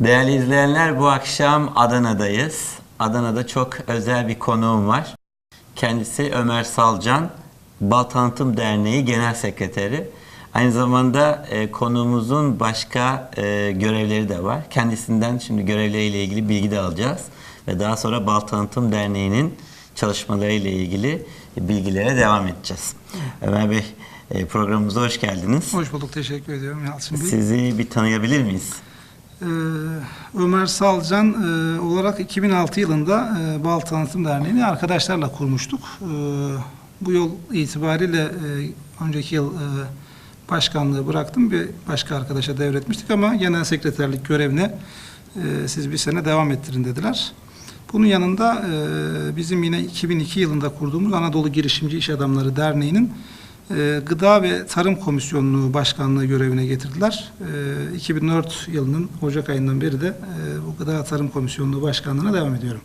Değerli izleyenler bu akşam Adana'dayız. Adana'da çok özel bir konuğum var. Kendisi Ömer Salcan, Bal Tanıtım Derneği Genel Sekreteri. Aynı zamanda e, konuğumuzun başka e, görevleri de var. Kendisinden şimdi görevleriyle ilgili bilgi de alacağız. Ve daha sonra Bal Tanıtım Derneği'nin çalışmalarıyla ilgili bilgilere devam edeceğiz. Ömer Bey e, programımıza hoş geldiniz. Hoş bulduk, teşekkür ediyorum Yalçın Bey. Sizi bir tanıyabilir miyiz? Ee, Ömer Salcan e, olarak 2006 yılında e, Bal Tanıtım Derneği'ni arkadaşlarla kurmuştuk. E, bu yol itibariyle e, önceki yıl başkanlığı bıraktım. Bir başka arkadaşa devretmiştik ama genel sekreterlik görevine siz bir sene devam ettirin dediler. Bunun yanında bizim yine 2002 yılında kurduğumuz Anadolu Girişimci İş Adamları Derneği'nin e, Gıda ve Tarım Komisyonluğu Başkanlığı görevine getirdiler. E, 2004 yılının Ocak ayından beri de e, bu Gıda Tarım Komisyonluğu Başkanlığı'na devam ediyorum.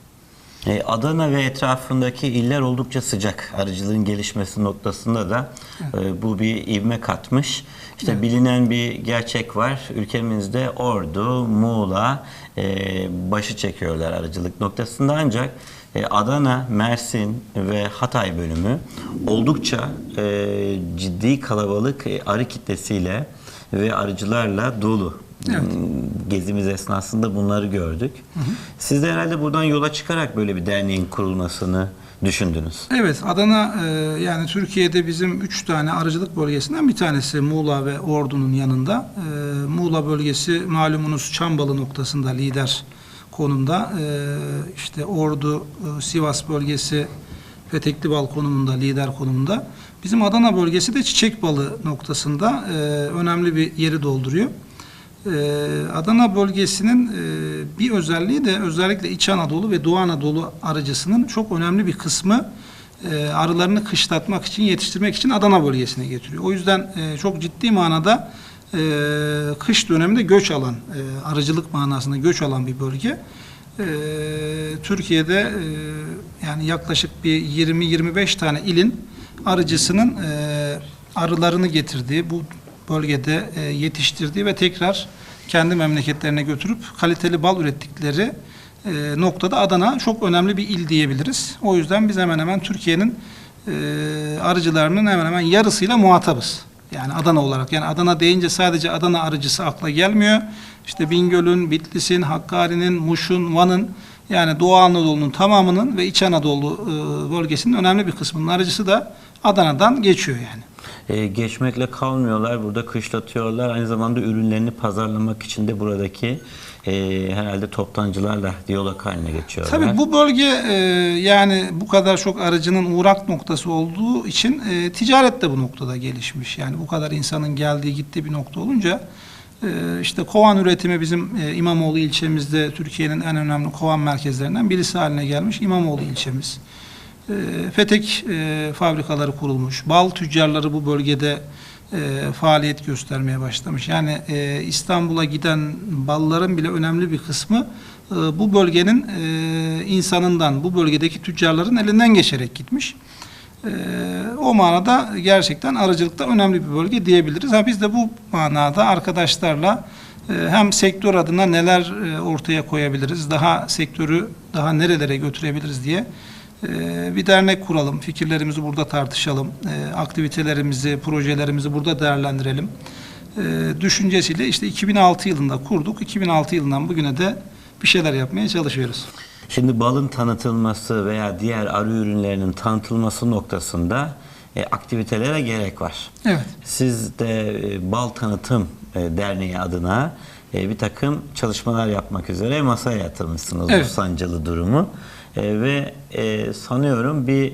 E, Adana ve etrafındaki iller oldukça sıcak. Arıcılığın gelişmesi noktasında da e, bu bir ivme katmış. İşte bilinen bir gerçek var. Ülkemizde Ordu, Muğla başı çekiyorlar arıcılık noktasında ancak Adana, Mersin ve Hatay bölümü oldukça e, ciddi kalabalık e, arı kitlesiyle ve arıcılarla dolu. Evet. Gezimiz esnasında bunları gördük. Siz de herhalde buradan yola çıkarak böyle bir derneğin kurulmasını düşündünüz. Evet, Adana e, yani Türkiye'de bizim üç tane arıcılık bölgesinden bir tanesi Muğla ve Ordu'nun yanında. E, Muğla bölgesi malumunuz Çambalı noktasında lider konumda. E, işte Ordu, e, Sivas bölgesi Petekli Bal konumunda, lider konumunda. Bizim Adana bölgesi de Çiçek Balı noktasında e, önemli bir yeri dolduruyor. Ee, Adana bölgesinin e, bir özelliği de özellikle İç Anadolu ve Doğu Anadolu arıcısının çok önemli bir kısmı e, arılarını kışlatmak için, yetiştirmek için Adana bölgesine getiriyor. O yüzden e, çok ciddi manada e, kış döneminde göç alan, e, arıcılık manasında göç alan bir bölge. E, Türkiye'de e, yani yaklaşık bir 20-25 tane ilin arıcısının e, arılarını getirdiği, bu bölgede e, yetiştirdiği ve tekrar kendi memleketlerine götürüp kaliteli bal ürettikleri e, noktada Adana çok önemli bir il diyebiliriz. O yüzden biz hemen hemen Türkiye'nin e, arıcılarının hemen hemen yarısıyla muhatabız. Yani Adana olarak. Yani Adana deyince sadece Adana arıcısı akla gelmiyor. İşte Bingöl'ün, Bitlis'in, Hakkari'nin, Muş'un, Van'ın yani Doğu Anadolu'nun tamamının ve İç Anadolu e, bölgesinin önemli bir kısmının arıcısı da Adana'dan geçiyor yani. E, geçmekle kalmıyorlar. Burada kışlatıyorlar. Aynı zamanda ürünlerini pazarlamak için de buradaki e, herhalde toptancılarla diyalog haline geçiyorlar. Tabii bu bölge e, yani bu kadar çok aracının uğrak noktası olduğu için e, ticaret de bu noktada gelişmiş. Yani bu kadar insanın geldiği gittiği bir nokta olunca e, işte kovan üretimi bizim e, İmamoğlu ilçemizde Türkiye'nin en önemli kovan merkezlerinden birisi haline gelmiş İmamoğlu ilçemiz. E, Petek e, fabrikaları kurulmuş. Bal tüccarları bu bölgede e, faaliyet göstermeye başlamış. Yani e, İstanbul'a giden balların bile önemli bir kısmı e, bu bölgenin e, insanından, bu bölgedeki tüccarların elinden geçerek gitmiş. E, o manada gerçekten arıcılıkta önemli bir bölge diyebiliriz. Ha biz de bu manada arkadaşlarla e, hem sektör adına neler e, ortaya koyabiliriz, daha sektörü daha nerelere götürebiliriz diye bir dernek kuralım, fikirlerimizi burada tartışalım, e, aktivitelerimizi, projelerimizi burada değerlendirelim. E, düşüncesiyle işte 2006 yılında kurduk. 2006 yılından bugüne de bir şeyler yapmaya çalışıyoruz. Şimdi balın tanıtılması veya diğer arı ürünlerinin tanıtılması noktasında e, aktivitelere gerek var. Evet. Siz de e, Bal Tanıtım e, Derneği adına e, bir takım çalışmalar yapmak üzere masaya yatırmışsınız Evet. bu sancılı durumu. E, ve e, sanıyorum bir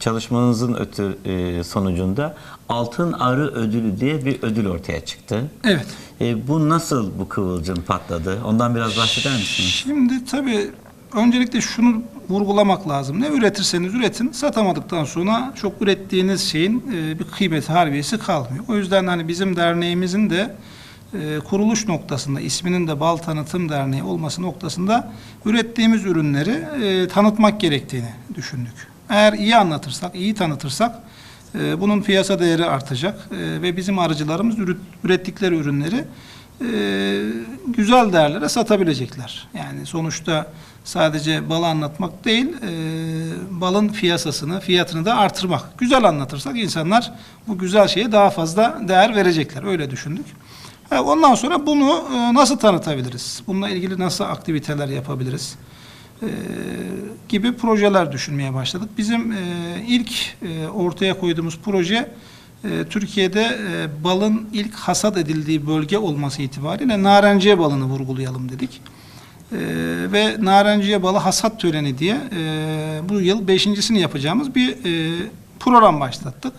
çalışmanızın ötü, e, sonucunda Altın Arı Ödülü diye bir ödül ortaya çıktı. Evet. E, bu nasıl bu kıvılcım patladı? Ondan biraz bahseder misiniz? Şimdi tabii öncelikle şunu vurgulamak lazım. Ne üretirseniz üretin, satamadıktan sonra çok ürettiğiniz şeyin e, bir kıymeti, harbiyesi kalmıyor. O yüzden hani bizim derneğimizin de e, kuruluş noktasında, isminin de Bal Tanıtım Derneği olması noktasında ürettiğimiz ürünleri e, tanıtmak gerektiğini düşündük. Eğer iyi anlatırsak, iyi tanıtırsak e, bunun piyasa değeri artacak e, ve bizim arıcılarımız ürettikleri ürünleri e, güzel değerlere satabilecekler. Yani sonuçta sadece balı anlatmak değil, e, balın piyasasını, fiyatını da artırmak. Güzel anlatırsak insanlar bu güzel şeye daha fazla değer verecekler. Öyle düşündük. Ondan sonra bunu e, nasıl tanıtabiliriz? Bununla ilgili nasıl aktiviteler yapabiliriz? E, gibi projeler düşünmeye başladık. Bizim e, ilk ortaya koyduğumuz proje Türkiye'de balın ilk hasat edildiği bölge olması itibariyle narenciye balını vurgulayalım dedik. Ve narenciye balı hasat töreni diye bu yıl beşincisini yapacağımız bir program başlattık.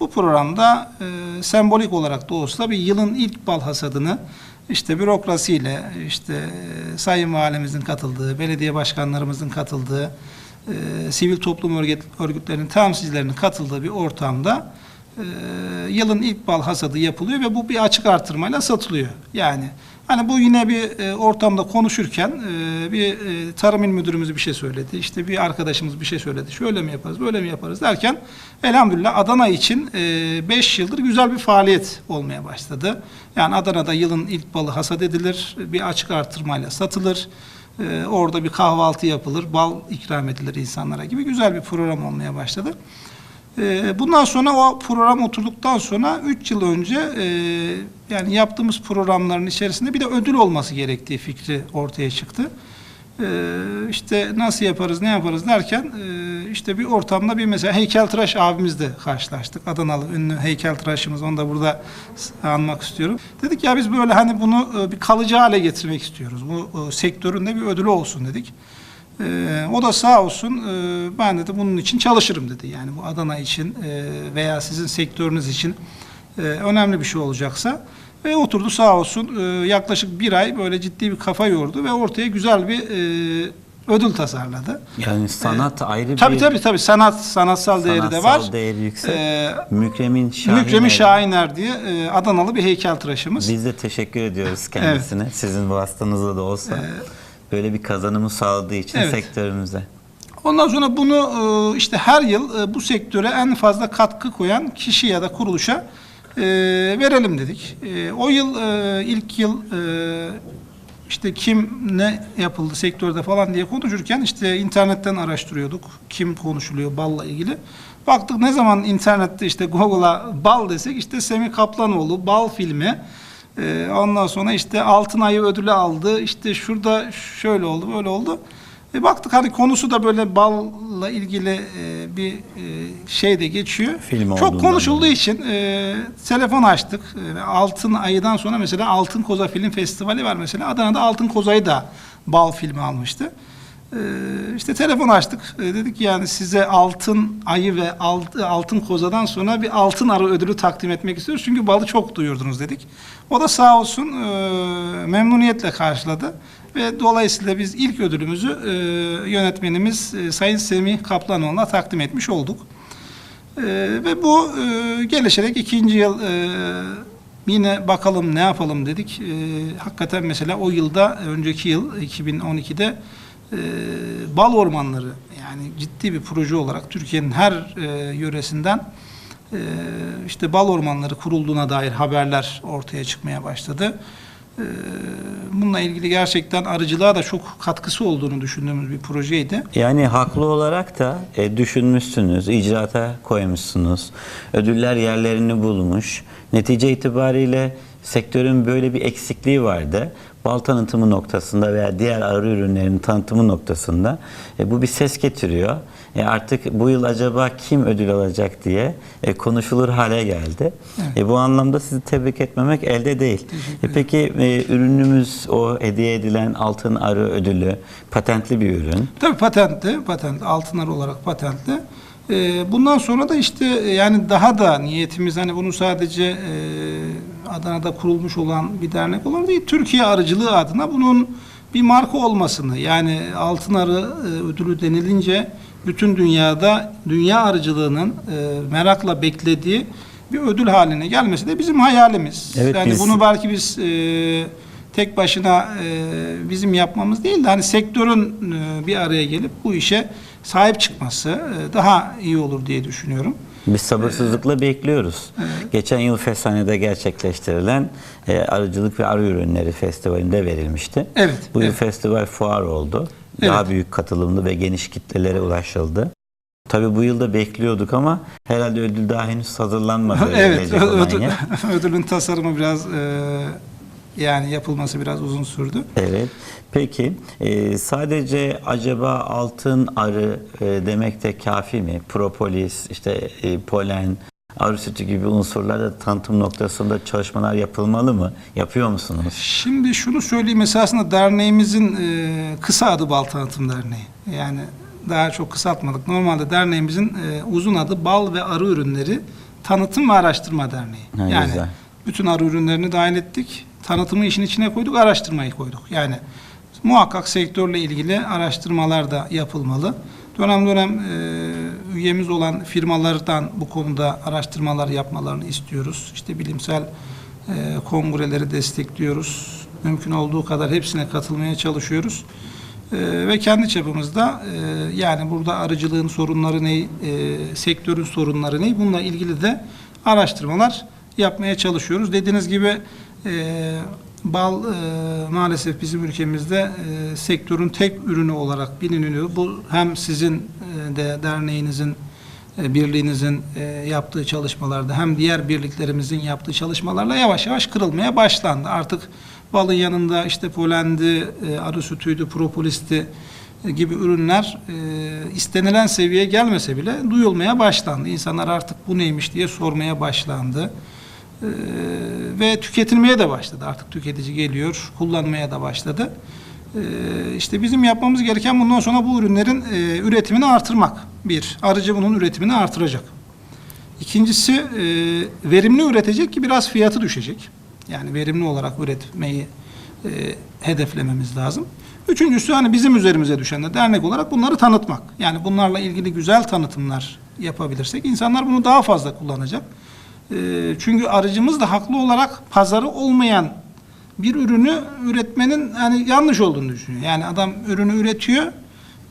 Bu programda e, sembolik olarak da olsa bir yılın ilk bal hasadını işte bürokrasiyle, işte e, sayın valimizin katıldığı, belediye başkanlarımızın katıldığı, e, sivil toplum örgüt, örgütlerinin temsilcilerinin katıldığı bir ortamda e, yılın ilk bal hasadı yapılıyor ve bu bir açık artırmayla satılıyor. Yani hani bu yine bir e, ortamda konuşurken e, bir e, tarım il müdürümüz bir şey söyledi. işte bir arkadaşımız bir şey söyledi. Şöyle mi yaparız, böyle mi yaparız derken elhamdülillah Adana için 5 yıldır güzel bir faaliyet olmaya başladı. Yani Adana'da yılın ilk balı hasat edilir, bir açık artırmayla satılır. E, orada bir kahvaltı yapılır, bal ikram edilir insanlara gibi güzel bir program olmaya başladı. Ee, Bundan sonra o program oturduktan sonra 3 yıl önce e, yani yaptığımız programların içerisinde bir de ödül olması gerektiği fikri ortaya çıktı. Ee, işte nasıl yaparız, ne yaparız derken e, işte bir ortamda bir mesela heykeltıraş abimizle karşılaştık. Adanalı ünlü heykeltıraşımız onu da burada anmak istiyorum. Dedik ya biz böyle hani bunu e, bir kalıcı hale getirmek istiyoruz. Bu e, sektörün de bir ödülü olsun dedik. Ee, o da sağ olsun e, ben dedi bunun için çalışırım dedi. Yani bu Adana için e, veya sizin sektörünüz için e, önemli bir şey olacaksa ve oturdu sağ olsun e, yaklaşık bir ay böyle ciddi bir kafa yordu ve ortaya güzel bir e, ödül tasarladı. Yani sanat ayrı bir Tabii tabii tabii sanat sanatsal değeri de sanatsal var. değeri yüksek. Ee, Mükremin Şahin. Mükremin Şahiner diye e, Adanalı bir heykeltıraşımız. Biz de teşekkür ediyoruz kendisine. Sizin vasıtanızla da olsa. Böyle bir kazanımı sağladığı için Evet. sektörümüze. Ondan sonra bunu e, işte her yıl e, bu sektöre en fazla katkı koyan kişi ya da kuruluşa e, verelim dedik. O yıl ilk yıl işte kim ne yapıldı sektörde falan diye konuşurken işte internetten araştırıyorduk. Kim konuşuluyor balla ilgili. Baktık ne zaman internette işte Google'a bal desek işte Semih Kaplanoğlu bal filmi. Ee, ondan sonra işte Altın Ayı ödülü aldı. İşte şurada şöyle oldu, böyle oldu. E baktık hani konusu da böyle balla ilgili e, bir e, şey de geçiyor. Film Çok konuşulduğu dolayı. için e, telefon açtık. E, Altın Ayı'dan sonra mesela Altın Koza Film Festivali var mesela. Adana'da Altın Koza'yı da bal filmi almıştı. E, işte telefon açtık. E, dedik yani size Altın Ayı ve Alt- Altın Koza'dan sonra bir Altın Arı ödülü takdim etmek istiyoruz. Çünkü balı çok duyurdunuz dedik. O da sağ olsun e, memnuniyetle karşıladı. Ve dolayısıyla biz ilk ödülümüzü e, yönetmenimiz e, Sayın Semih Kaplanoğlu'na takdim etmiş olduk. E, ve bu e, gelişerek ikinci yıl e, yine bakalım ne yapalım dedik. E, hakikaten mesela o yılda önceki yıl 2012'de e, bal ormanları yani ciddi bir proje olarak Türkiye'nin her e, yöresinden e, işte bal ormanları kurulduğuna dair haberler ortaya çıkmaya başladı. E, bununla ilgili gerçekten arıcılığa da çok katkısı olduğunu düşündüğümüz bir projeydi. Yani haklı olarak da e, düşünmüşsünüz, icraata koymuşsunuz. Ödüller yerlerini bulmuş. Netice itibariyle sektörün böyle bir eksikliği vardı. Bal tanıtımı noktasında veya diğer arı ürünlerinin tanıtımı noktasında e, bu bir ses getiriyor. E, artık bu yıl acaba kim ödül alacak diye e, konuşulur hale geldi. E, bu anlamda sizi tebrik etmemek elde değil. E, peki e, ürünümüz o hediye edilen altın arı ödülü patentli bir ürün. Tabii patentli, patent, altınlar olarak patentli. Ee, bundan sonra da işte e, yani daha da niyetimiz hani bunu sadece e, Adana'da kurulmuş olan bir dernek olarak değil, Türkiye arıcılığı adına bunun bir marka olmasını yani altın arı e, ödülü denilince bütün dünyada dünya arıcılığının e, merakla beklediği bir ödül haline gelmesi de bizim hayalimiz. Evet, yani biz- bunu belki biz e, tek başına e, bizim yapmamız değil de hani sektörün e, bir araya gelip bu işe sahip çıkması e, daha iyi olur diye düşünüyorum. Biz sabırsızlıkla bekliyoruz. Geçen yıl Feshane'de gerçekleştirilen e, Arıcılık ve Arı Ürünleri Festivali'nde verilmişti. Evet, Bu yıl evet. festival fuar oldu. Daha Evet. büyük katılımlı ve geniş kitlelere ulaşıldı. Tabii bu yılda bekliyorduk ama herhalde ödül daha henüz hazırlanmadı. evet, ödül- ödülün tasarımı biraz e, yani yapılması biraz uzun sürdü. Evet. Peki e, sadece acaba altın arı e, demek de kafi mi? Propolis, işte e, polen, arı sütü gibi unsurlarda tanıtım noktasında çalışmalar yapılmalı mı? Yapıyor musunuz? Şimdi şunu söyleyeyim esasında derneğimizin e, kısa adı Bal Tanıtım Derneği. Yani daha çok kısaltmadık. Normalde derneğimizin e, uzun adı Bal ve Arı Ürünleri Tanıtım ve Araştırma Derneği. Ha, yani güzel. bütün arı ürünlerini dahil ettik. Tanıtımı işin içine koyduk, araştırmayı koyduk. Yani muhakkak sektörle ilgili araştırmalar da yapılmalı. Dönem dönem e, üyemiz olan firmalardan bu konuda araştırmalar yapmalarını istiyoruz. İşte bilimsel e, kongreleri destekliyoruz. Mümkün olduğu kadar hepsine katılmaya çalışıyoruz. E, ve kendi çapımızda e, yani burada arıcılığın sorunları ne, e, sektörün sorunları ne bununla ilgili de araştırmalar yapmaya çalışıyoruz. Dediğiniz gibi e, bal e, maalesef bizim ülkemizde e, sektörün tek ürünü olarak biliniliyor. Bu hem sizin e, de derneğinizin e, birliğinizin e, yaptığı çalışmalarda hem diğer birliklerimizin yaptığı çalışmalarla yavaş yavaş kırılmaya başlandı. Artık balın yanında işte polendi, e, arı sütüydü, propolisti e, gibi ürünler e, istenilen seviyeye gelmese bile duyulmaya başlandı. İnsanlar artık bu neymiş diye sormaya başlandı. E, ve tüketilmeye de başladı. Artık tüketici geliyor, kullanmaya da başladı. E, işte bizim yapmamız gereken bundan sonra bu ürünlerin e, üretimini artırmak. Bir, arıcı bunun üretimini artıracak. İkincisi e, verimli üretecek ki biraz fiyatı düşecek. Yani verimli olarak üretmeyi e, hedeflememiz lazım. Üçüncüsü hani bizim üzerimize düşen de dernek olarak bunları tanıtmak. Yani bunlarla ilgili güzel tanıtımlar yapabilirsek insanlar bunu daha fazla kullanacak. E, çünkü arıcımız da haklı olarak pazarı olmayan bir ürünü üretmenin hani yanlış olduğunu düşünüyor. Yani adam ürünü üretiyor,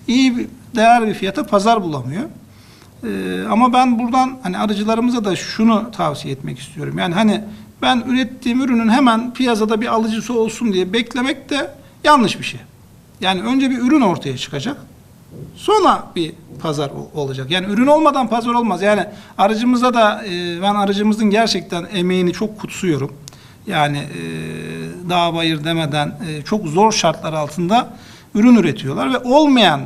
iyi bir değer bir fiyata pazar bulamıyor. Ee, ama ben buradan hani arıcılarımıza da şunu tavsiye etmek istiyorum. Yani hani ben ürettiğim ürünün hemen piyasada bir alıcısı olsun diye beklemek de yanlış bir şey. Yani önce bir ürün ortaya çıkacak. Sonra bir pazar olacak. Yani ürün olmadan pazar olmaz. Yani arıcımıza da e, ben arıcımızın gerçekten emeğini çok kutsuyorum. Yani e, dağ bayır demeden e, çok zor şartlar altında ürün üretiyorlar ve olmayan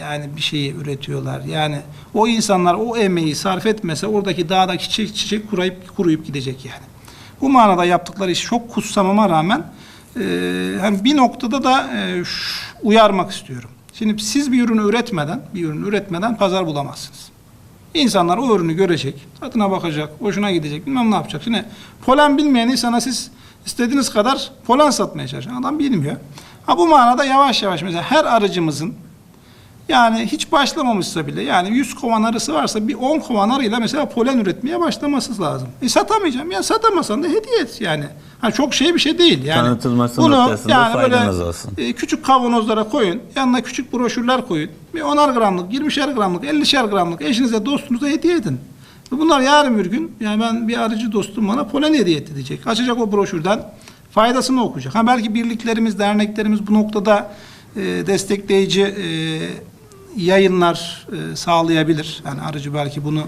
yani bir şeyi üretiyorlar. Yani o insanlar o emeği sarf etmese oradaki dağdaki çiçek çiçek kuruyup kuruyup gidecek yani. Bu manada yaptıkları işi çok kutsamama rağmen e, hani bir noktada da e, uyarmak istiyorum. Şimdi siz bir ürünü üretmeden, bir ürünü üretmeden pazar bulamazsınız. İnsanlar o ürünü görecek, tadına bakacak, hoşuna gidecek, bilmem ne yapacak. Şimdi polen bilmeyen insana siz istediğiniz kadar polen satmaya çalışın. Adam bilmiyor. Ha bu manada yavaş yavaş mesela her arıcımızın yani hiç başlamamışsa bile yani 100 kovan arısı varsa bir 10 kovan arıyla mesela polen üretmeye başlaması lazım. E satamayacağım. Ya satamasan da hediye et yani. Ha çok şey bir şey değil yani. Tanıtılması noktasında faydanız olsun. e, küçük kavanozlara koyun. Yanına küçük broşürler koyun. Bir 10'ar gramlık, 20'şer gramlık, 50'şer gramlık eşinize, dostunuza hediye edin. Ve Bunlar yarın bir gün yani ben bir arıcı dostum bana polen hediye etti diyecek. Açacak o broşürden faydasını okuyacak. Ha belki birliklerimiz, derneklerimiz bu noktada e, destekleyici e, yayınlar e, sağlayabilir. Yani arıcı belki bunu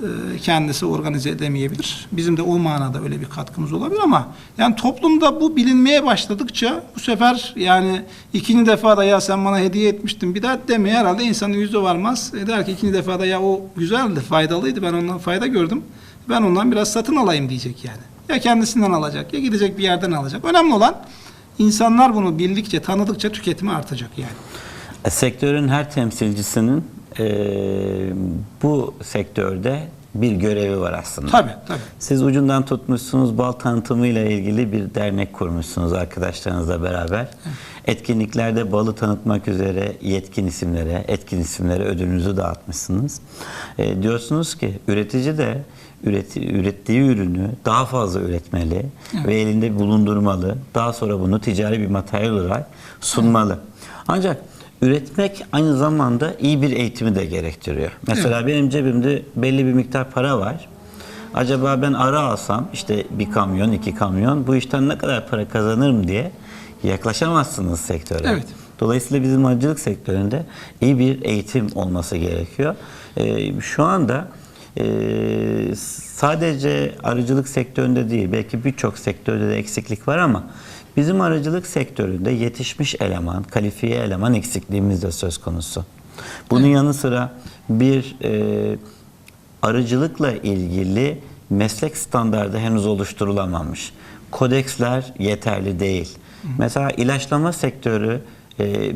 e, kendisi organize edemeyebilir. Bizim de o manada öyle bir katkımız olabilir ama yani toplumda bu bilinmeye başladıkça bu sefer yani ikinci defa da ya sen bana hediye etmiştin bir daha demeye herhalde insanın yüzü varmaz. E der ki ikinci defa da ya o güzeldi, faydalıydı ben ondan fayda gördüm. Ben ondan biraz satın alayım diyecek yani. Ya kendisinden alacak ya gidecek bir yerden alacak. Önemli olan insanlar bunu bildikçe, tanıdıkça tüketimi artacak yani. E, Sektörün her temsilcisinin e, bu sektörde bir görevi var aslında. Tabii tabii. Siz ucundan tutmuşsunuz, bal tanıtımıyla ilgili bir dernek kurmuşsunuz arkadaşlarınızla beraber. Etkinliklerde balı tanıtmak üzere yetkin isimlere, etkin isimlere ödülünüzü dağıtmışsınız. E, diyorsunuz ki üretici de üreti, ürettiği ürünü daha fazla üretmeli ve elinde bulundurmalı. Daha sonra bunu ticari bir materyal olarak sunmalı. Ancak üretmek aynı zamanda iyi bir eğitimi de gerektiriyor. Mesela benim cebimde belli bir miktar para var. Acaba ben ara alsam işte bir kamyon, iki kamyon bu işten ne kadar para kazanırım diye yaklaşamazsınız sektöre. Evet. Dolayısıyla bizim aracılık sektöründe iyi bir eğitim olması gerekiyor. Ee, şu anda e, sadece aracılık sektöründe değil, belki birçok sektörde de eksiklik var ama bizim aracılık sektöründe yetişmiş eleman, kalifiye eleman eksikliğimiz de söz konusu. Bunun yanı sıra bir e, arıcılıkla ilgili meslek standardı henüz oluşturulamamış. Kodeksler yeterli değil. Mesela ilaçlama sektörü e,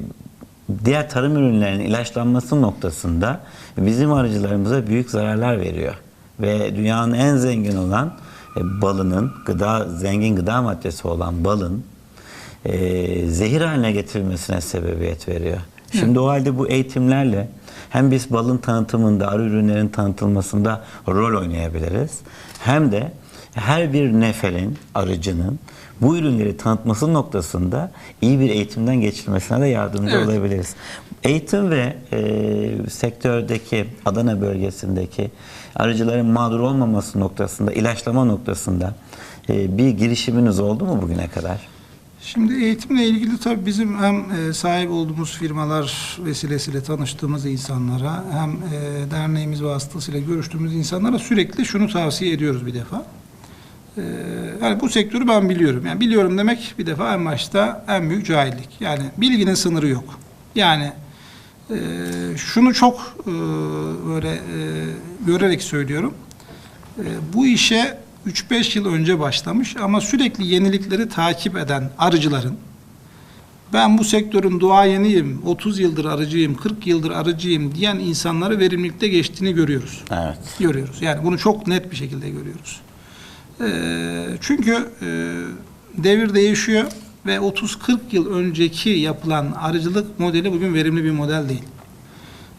diğer tarım ürünlerinin ilaçlanması noktasında bizim arıcılarımıza büyük zararlar veriyor. Ve dünyanın en zengin olan e, balının, gıda zengin gıda maddesi olan balın e, zehir haline getirilmesine sebebiyet veriyor. Şimdi o halde bu eğitimlerle hem biz balın tanıtımında, arı ürünlerin tanıtılmasında rol oynayabiliriz. Hem de her bir neferin, arıcının bu ürünleri tanıtması noktasında iyi bir eğitimden geçirmesine de yardımcı Evet. olabiliriz. Eğitim ve e, sektördeki Adana bölgesindeki arıcıların mağdur olmaması noktasında, ilaçlama noktasında e, bir girişiminiz oldu mu bugüne kadar? Şimdi eğitimle ilgili tabii bizim hem e, sahip olduğumuz firmalar vesilesiyle tanıştığımız insanlara hem e, derneğimiz vasıtasıyla görüştüğümüz insanlara sürekli şunu tavsiye ediyoruz bir defa. E, yani bu sektörü ben biliyorum. Yani biliyorum demek bir defa en başta en büyük cahillik. Yani bilginin sınırı yok. Yani şunu çok böyle görerek söylüyorum. Bu işe 3-5 yıl önce başlamış ama sürekli yenilikleri takip eden arıcıların ben bu sektörün duayeniyim, 30 yıldır arıcıyım, 40 yıldır arıcıyım diyen insanları verimlilikte geçtiğini görüyoruz. Evet. Görüyoruz. Yani bunu çok net bir şekilde görüyoruz. Ee, çünkü e, devir değişiyor ve 30-40 yıl önceki yapılan arıcılık modeli bugün verimli bir model değil.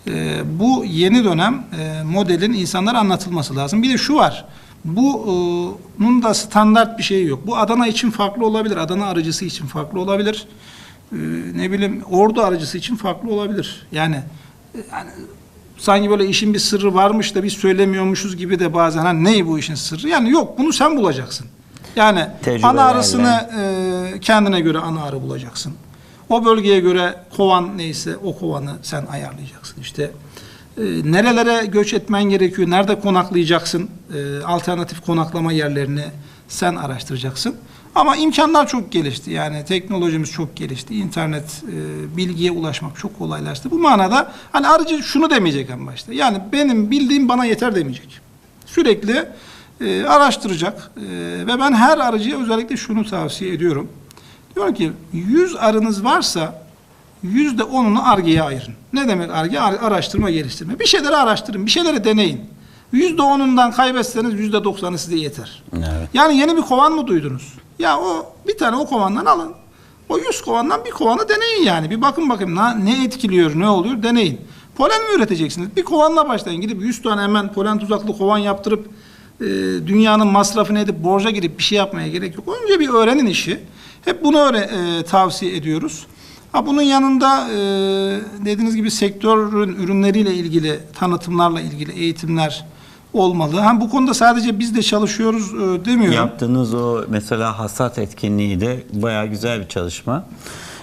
Ee, bu yeni dönem e, modelin insanlara anlatılması lazım. Bir de şu var. Bu e, bunun da standart bir şeyi yok. Bu Adana için farklı olabilir. Adana arıcısı için farklı olabilir. Ee, ne bileyim Ordu arıcısı için farklı olabilir. Yani e, yani sanki böyle işin bir sırrı varmış da biz söylemiyormuşuz gibi de bazen hani ne bu işin sırrı? Yani yok bunu sen bulacaksın. Yani Tecrübelerle. ana arısını e, kendine göre ana arı bulacaksın. O bölgeye göre kovan neyse o kovanı sen ayarlayacaksın. İşte e, nerelere göç etmen gerekiyor, nerede konaklayacaksın, e, alternatif konaklama yerlerini sen araştıracaksın. Ama imkanlar çok gelişti. Yani teknolojimiz çok gelişti. İnternet, e, bilgiye ulaşmak çok kolaylaştı. Bu manada hani arıcı şunu demeyecek en başta. Yani benim bildiğim bana yeter demeyecek. Sürekli e, araştıracak. E, ve ben her arıcıya özellikle şunu tavsiye ediyorum. Diyorum ki 100 arınız varsa yüzde onunu argeye ayırın. Ne demek arge? Ar- Araştırma, geliştirme. Bir şeyleri araştırın, bir şeyleri deneyin. Yüzde onundan kaybetseniz yüzde doksanı size yeter. Evet. Yani yeni bir kovan mı duydunuz? Ya o bir tane o kovandan alın. O 100 kovandan bir kovanı deneyin yani. Bir bakın bakayım ne, ne etkiliyor, ne oluyor deneyin. Polen mi üreteceksiniz? Bir kovanla başlayın. Gidip 100 tane hemen polen tuzaklı kovan yaptırıp e, dünyanın masrafını edip borca girip bir şey yapmaya gerek yok. Önce bir öğrenin işi. Hep bunu öyle e, tavsiye ediyoruz. Ha bunun yanında e, dediğiniz gibi sektörün ürünleriyle ilgili tanıtımlarla ilgili eğitimler olmalı. Hem bu konuda sadece biz de çalışıyoruz e, demiyorum. Yaptığınız o mesela hasat etkinliği de bayağı güzel bir çalışma.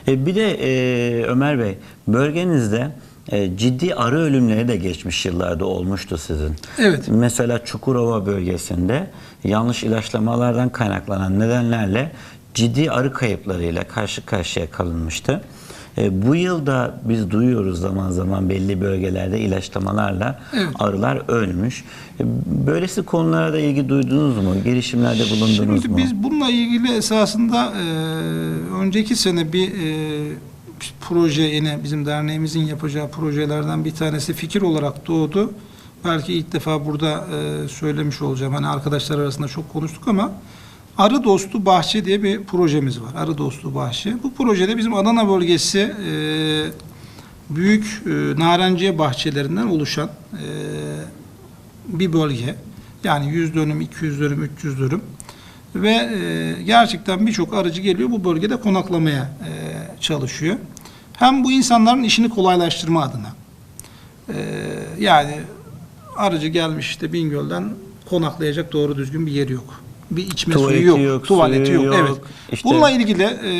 E, bir de e, Ömer Bey, bölgenizde e, ciddi arı ölümleri de geçmiş yıllarda olmuştu sizin. Evet. Mesela Çukurova bölgesinde yanlış ilaçlamalardan kaynaklanan nedenlerle ciddi arı kayıplarıyla karşı karşıya kalınmıştı. E, bu yılda biz duyuyoruz zaman zaman belli bölgelerde ilaçlamalarla Evet. arılar ölmüş. E, Böylesi konulara da ilgi duydunuz mu? Girişimlerde bulundunuz Şimdi mu? biz bununla ilgili esasında e, önceki sene bir e, proje yine bizim derneğimizin yapacağı projelerden bir tanesi fikir olarak doğdu. Belki ilk defa burada e, söylemiş olacağım. Hani arkadaşlar arasında çok konuştuk ama Arı Dostu Bahçe diye bir projemiz var. Arı Dostu Bahçe. Bu projede bizim Adana bölgesi e, büyük e, narenciye bahçelerinden oluşan e, bir bölge. Yani 100 dönüm, 200 dönüm, 300 dönüm. Ve e, gerçekten birçok arıcı geliyor bu bölgede konaklamaya e, çalışıyor. hem bu insanların işini kolaylaştırma adına. Ee, yani aracı gelmiş işte Bingöl'den konaklayacak doğru düzgün bir yeri yok. Bir içme Tuvaleti suyu yok, yok, tuvaleti suyu yok. yok. Evet. İşte- Bununla ilgili e,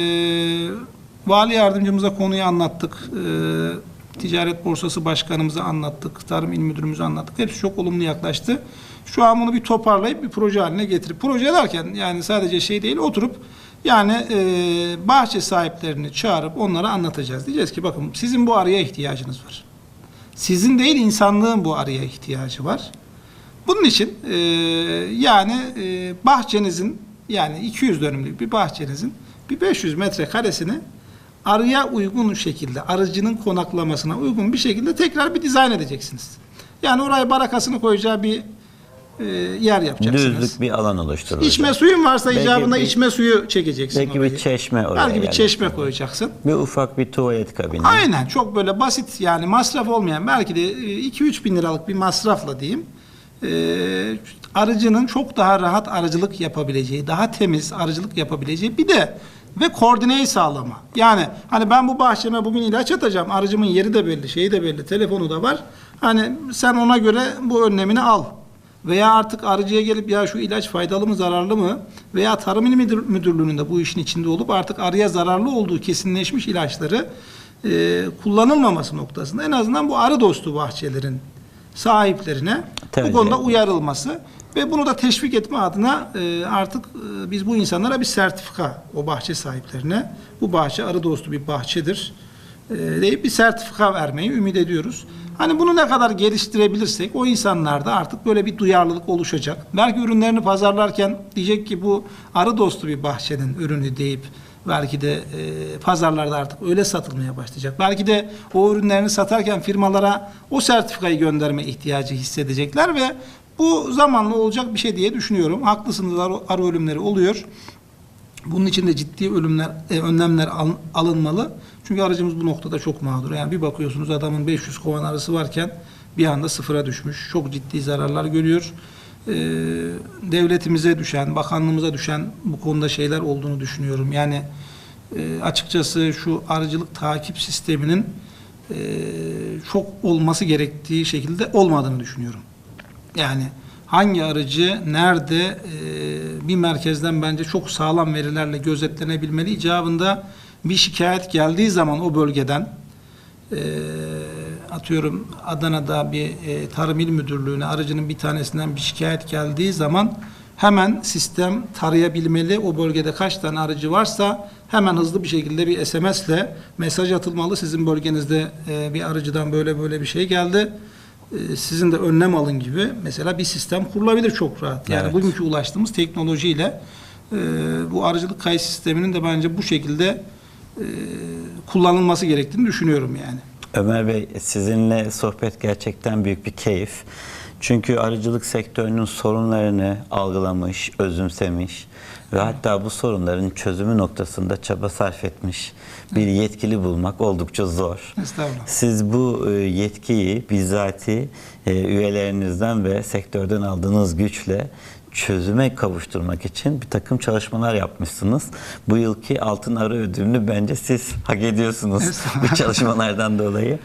vali yardımcımıza konuyu anlattık. E, Ticaret Borsası Başkanımıza anlattık. Tarım İl Müdürümüze anlattık. Hepsi çok olumlu yaklaştı. Şu an bunu bir toparlayıp bir proje haline getirip proje derken yani sadece şey değil oturup yani e, bahçe sahiplerini çağırıp onlara anlatacağız. Diyeceğiz ki bakın sizin bu araya ihtiyacınız var. Sizin değil insanlığın bu araya ihtiyacı var. Bunun için e, yani e, bahçenizin yani 200 dönümlük bir bahçenizin bir 500 metre karesini arıya uygun şekilde, arıcının konaklamasına uygun bir şekilde tekrar bir dizayn edeceksiniz. Yani oraya barakasını koyacağı bir e, yer yapacaksınız. Düzlük bir alan oluşturulacak. İçme suyun varsa Belki icabında bir- içme suyu çekeceksin. Belki orayı. bir çeşme oraya Belki bir çeşme koyacaksın. Bir ufak bir tuvalet kabini. Aynen çok böyle basit yani masraf olmayan belki de 2-3 bin liralık bir masrafla diyeyim e, arıcının çok daha rahat arıcılık yapabileceği, daha temiz arıcılık yapabileceği bir de ve koordineyi sağlama. Yani hani ben bu bahçeme bugün ilaç atacağım. Arıcımın yeri de belli, şeyi de belli, telefonu da var. Hani sen ona göre bu önlemini al. Veya artık arıcıya gelip ya şu ilaç faydalı mı zararlı mı veya Tarım İl Müdür- Müdürlüğü'nün de bu işin içinde olup artık arıya zararlı olduğu kesinleşmiş ilaçları e, kullanılmaması noktasında en azından bu arı dostu bahçelerin sahiplerine Tercih bu konuda uyarılması ve bunu da teşvik etme adına e, artık e, biz bu insanlara bir sertifika o bahçe sahiplerine bu bahçe arı dostu bir bahçedir e, deyip bir sertifika vermeyi ümit ediyoruz. Hani bunu ne kadar geliştirebilirsek o insanlarda artık böyle bir duyarlılık oluşacak. Belki ürünlerini pazarlarken diyecek ki bu arı dostu bir bahçenin ürünü deyip belki de e, pazarlarda artık öyle satılmaya başlayacak. Belki de o ürünlerini satarken firmalara o sertifikayı gönderme ihtiyacı hissedecekler ve bu zamanla olacak bir şey diye düşünüyorum. Haklısınız arı, ölümleri oluyor. Bunun için de ciddi ölümler, e, önlemler al- alınmalı. Çünkü aracımız bu noktada çok mağdur. Yani bir bakıyorsunuz adamın 500 kovan arısı varken bir anda sıfıra düşmüş. Çok ciddi zararlar görüyor. Ee, devletimize düşen, bakanlığımıza düşen bu konuda şeyler olduğunu düşünüyorum. Yani e, açıkçası şu arıcılık takip sisteminin e, çok olması gerektiği şekilde olmadığını düşünüyorum. Yani hangi aracı nerede e, bir merkezden bence çok sağlam verilerle gözetlenebilmeli. İcabında bir şikayet geldiği zaman o bölgeden e, atıyorum Adana'da bir e, Tarım İl Müdürlüğü'ne aracının bir tanesinden bir şikayet geldiği zaman hemen sistem tarayabilmeli. O bölgede kaç tane aracı varsa hemen hızlı bir şekilde bir SMS'le mesaj atılmalı. Sizin bölgenizde e, bir aracıdan böyle böyle bir şey geldi. E, sizin de önlem alın gibi mesela bir sistem kurulabilir çok rahat. Yani Evet. bugünkü ulaştığımız teknolojiyle e, bu arıcılık kayıt sisteminin de bence bu şekilde e, kullanılması gerektiğini düşünüyorum yani. Ömer Bey sizinle sohbet gerçekten büyük bir keyif. Çünkü arıcılık sektörünün sorunlarını algılamış, özümsemiş ve hatta bu sorunların çözümü noktasında çaba sarf etmiş bir yetkili bulmak oldukça zor. Estağfurullah. Siz bu e, yetkiyi bizzati e, üyelerinizden ve sektörden aldığınız güçle çözüme kavuşturmak için bir takım çalışmalar yapmışsınız. Bu yılki Altın Arı ödülünü bence siz hak ediyorsunuz bu çalışmalardan dolayı.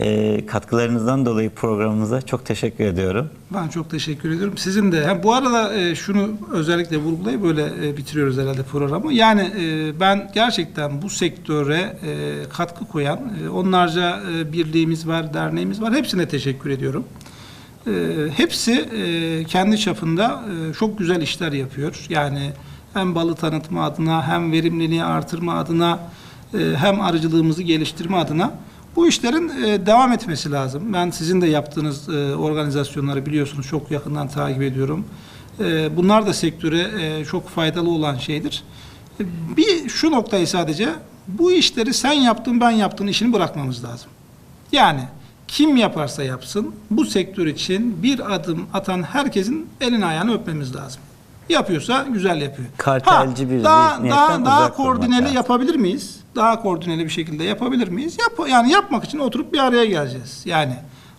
E, katkılarınızdan dolayı programımıza çok teşekkür ediyorum. Ben çok teşekkür ediyorum. Sizin de. Ha, bu arada e, şunu özellikle vurgulayıp böyle e, bitiriyoruz herhalde programı. Yani e, ben gerçekten bu sektöre e, katkı koyan e, onlarca e, birliğimiz var, derneğimiz var. Hepsine teşekkür ediyorum. E, hepsi e, kendi çapında e, çok güzel işler yapıyor. Yani hem balı tanıtma adına hem verimliliği artırma adına e, hem arıcılığımızı geliştirme adına bu işlerin e, devam etmesi lazım. Ben sizin de yaptığınız e, organizasyonları biliyorsunuz çok yakından takip ediyorum. E, bunlar da sektöre e, çok faydalı olan şeydir. E, Bir şu noktayı sadece bu işleri sen yaptın ben yaptın işini bırakmamız lazım. Yani kim yaparsa yapsın bu sektör için bir adım atan herkesin elini ayağını öpmemiz lazım. Yapıyorsa güzel yapıyor. Kartelci bir daha, daha, daha koordineli lazım. yapabilir miyiz? Daha koordineli bir şekilde yapabilir miyiz? Yap, yani yapmak için oturup bir araya geleceğiz. Yani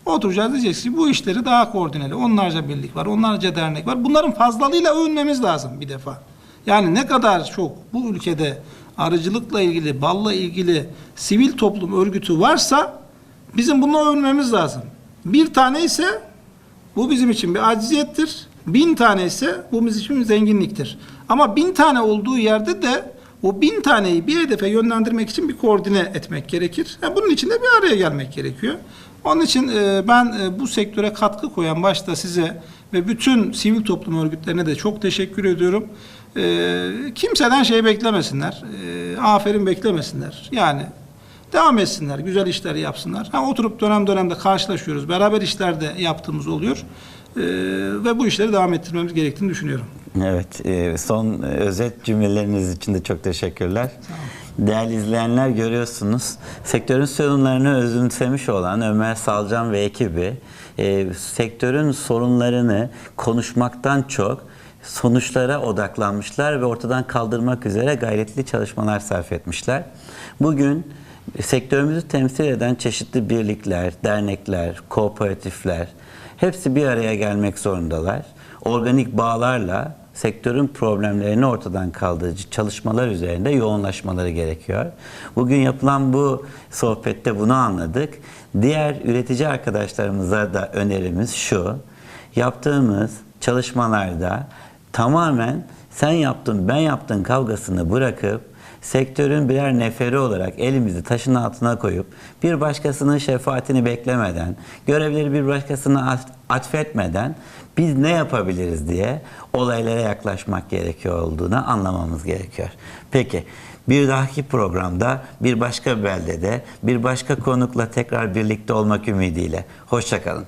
oturacağız diyeceğiz ki bu işleri daha koordineli. Onlarca birlik var, onlarca dernek var. Bunların fazlalığıyla övünmemiz lazım bir defa. Yani ne kadar çok bu ülkede arıcılıkla ilgili, balla ilgili sivil toplum örgütü varsa bizim bunu övünmemiz lazım. Bir tane ise bu bizim için bir acziyettir. Bin tane ise bu bizim için bir zenginliktir. Ama bin tane olduğu yerde de o bin taneyi bir hedefe yönlendirmek için bir koordine etmek gerekir. Ha, bunun için de bir araya gelmek gerekiyor. Onun için e, ben e, bu sektöre katkı koyan başta size ve bütün sivil toplum örgütlerine de çok teşekkür ediyorum. E, kimseden şey beklemesinler. Aferin beklemesinler. Yani Devam etsinler, güzel işler yapsınlar. Ha, oturup dönem dönemde karşılaşıyoruz. Beraber işler de yaptığımız oluyor. Ee, ve bu işleri devam ettirmemiz gerektiğini düşünüyorum. Evet, e, son e, özet cümleleriniz için de çok teşekkürler. Değerli izleyenler görüyorsunuz, sektörün sorunlarını özümsemiş olan Ömer Salcan ve ekibi, e, sektörün sorunlarını konuşmaktan çok sonuçlara odaklanmışlar ve ortadan kaldırmak üzere gayretli çalışmalar sarf etmişler. Bugün sektörümüzü temsil eden çeşitli birlikler, dernekler, kooperatifler hepsi bir araya gelmek zorundalar. Organik bağlarla sektörün problemlerini ortadan kaldırıcı çalışmalar üzerinde yoğunlaşmaları gerekiyor. Bugün yapılan bu sohbette bunu anladık. Diğer üretici arkadaşlarımıza da önerimiz şu. Yaptığımız çalışmalarda tamamen sen yaptın ben yaptın kavgasını bırakıp sektörün birer neferi olarak elimizi taşın altına koyup bir başkasının şefaatini beklemeden, görevleri bir başkasına at- atfetmeden biz ne yapabiliriz diye olaylara yaklaşmak gerekiyor olduğunu anlamamız gerekiyor. Peki bir dahaki programda bir başka beldede bir başka konukla tekrar birlikte olmak ümidiyle. Hoşçakalın.